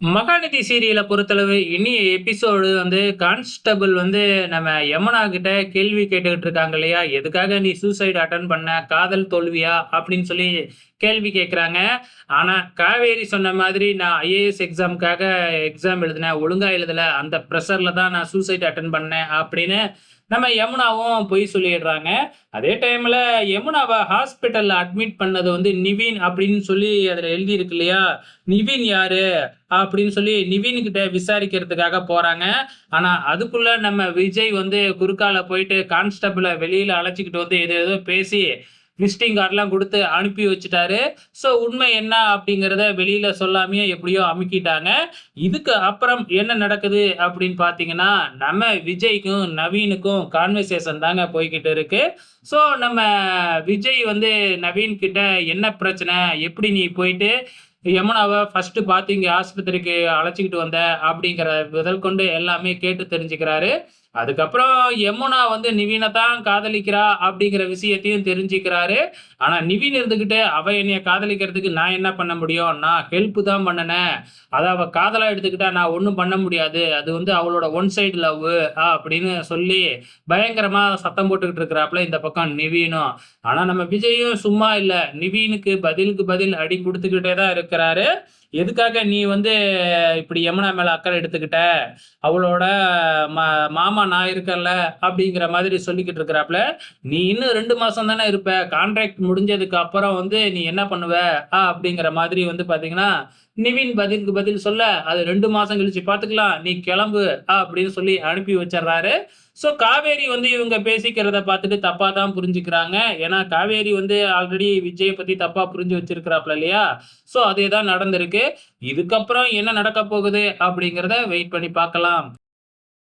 மகாநிதி சீரியலை பொறுத்தளவு இனி எபிசோடு வந்து கான்ஸ்டபிள் வந்து நம்ம யமுனா கிட்ட கேள்வி கேட்டுக்கிட்டு இருக்காங்க இல்லையா? எதுக்காக நீ சூசைட் அட்டன் பண்ண? காதல் தோல்வியா? அப்படின்னு சொல்லி கேள்வி கேட்குறாங்க ஆனால் காவேரி சொன்ன மாதிரி நான் ஐஏஎஸ் எக்ஸாமுக்காக எக்ஸாம் எழுதினேன். ஒழுங்காக எழுதல. அந்த ப்ரெஷரில் தான் நான் சூசைட் அட்டன் பண்ணேன் அப்படின்னு நம்ம யமுனாவும் பொய் சொல்லிடுறாங்க. அதே டைமில் யமுனாவை ஹாஸ்பிட்டலில் அட்மிட் பண்ணது வந்து நிவின் அப்படின்னு சொல்லி அதில் எழுதியிருக்கு இல்லையா? நிவின் யாரு? அப்படின்னு சொல்லி நிவின்கிட்ட விசாரிக்கிறதுக்காக போகிறாங்க ஆனால் அதுக்குள்ளே நம்ம விஜய் வந்து குறுக்கால போயிட்டு கான்ஸ்டபிளை வெளியில் அழைச்சிக்கிட்டு வந்து எது ஏதோ பேசி விசிட்டிங் கார்டெலாம் கொடுத்து அனுப்பி வச்சுட்டாரு. ஸோ உண்மை என்ன அப்படிங்கிறத வெளியில் சொல்லாமையே எப்படியோ அமுக்கிட்டாங்க. இதுக்கு அப்புறம் என்ன நடக்குது அப்படின்னு பார்த்தீங்கன்னா நம்ம விஜய்க்கும் நவீனுக்கும் கான்வர்சேஷன் தாங்க போய்கிட்டு இருக்கு. ஸோ நம்ம விஜய் வந்து நவீன் கிட்ட என்ன பிரச்சனை? எப்படி நீ போயிட்டு யமுனாவை ஃபஸ்ட்டு பார்த்து இங்கே ஆஸ்பத்திரிக்கு அழைச்சிக்கிட்டு வந்த அப்படிங்கிற முதல் கொண்டு எல்லாமே கேட்டு தெரிஞ்சுக்கிறாரு. அதுக்கப்புறம் யமுனா வந்து நிவீனை தான் காதலிக்கிறா அப்படிங்கிற விஷயத்தையும் தெரிஞ்சுக்கிறாரு. ஆனா நிவீன் இருந்துகிட்டு அவ என்னைய காதலிக்கிறதுக்கு நான் என்ன பண்ண முடியும்? நான் ஹெல்ப் தான் பண்ணினேன். அதை அவ காதலா எடுத்துக்கிட்டா நான் ஒன்றும் பண்ண முடியாது. அது வந்து அவளோட ஒன் சைடு லவ் அப்படின்னு சொல்லி பயங்கரமா சத்தம் போட்டுக்கிட்டு இருக்கிறாப்புல இந்த பக்கம் நிவீனும். ஆனா நம்ம விஜயும் சும்மா இல்லை. நிவீனுக்கு பதிலுக்கு பதில் அடி கொடுத்துக்கிட்டே தான் இருக்கிறாரு. எதுக்காக நீ வந்து இப்படி யமுனா மேல அக்கறை எடுத்துக்கிட்ட? அவளோட மா மாமா நான் இருக்கேன்ல அப்படிங்கிற மாதிரி சொல்லிக்கிட்டு இருக்கிறாப்புல நீ இன்னும் ரெண்டு மாசம் தானே இருப்ப. கான்ட்ராக்ட் முடிஞ்சதுக்கு அப்புறம் வந்து நீ என்ன பண்ணுவ? ஆ அப்படிங்கிற மாதிரி வந்து பாத்தீங்கன்னா நிவின் பதிலுக்கு பதில் சொல்ல அது ரெண்டு மாசம் கழிச்சு பாத்துக்கலாம் நீ கிளம்பு ஆ அப்படின்னு சொல்லி அனுப்பி வச்சிடுறாரு ஸோ காவேரி வந்து இவங்க பேசிக்கிறத பார்த்துட்டு தப்பா தான் புரிஞ்சுக்கிறாங்க. ஏன்னா காவேரி வந்து ஆல்ரெடி விஜயை பத்தி தப்பா புரிஞ்சு வச்சிருக்கிறாப்ல இல்லையா? ஸோ அதே தான் நடந்திருக்கு. இதுக்கப்புறம் என்ன நடக்க போகுது அப்படிங்கிறத வெயிட் பண்ணி பார்க்கலாம்.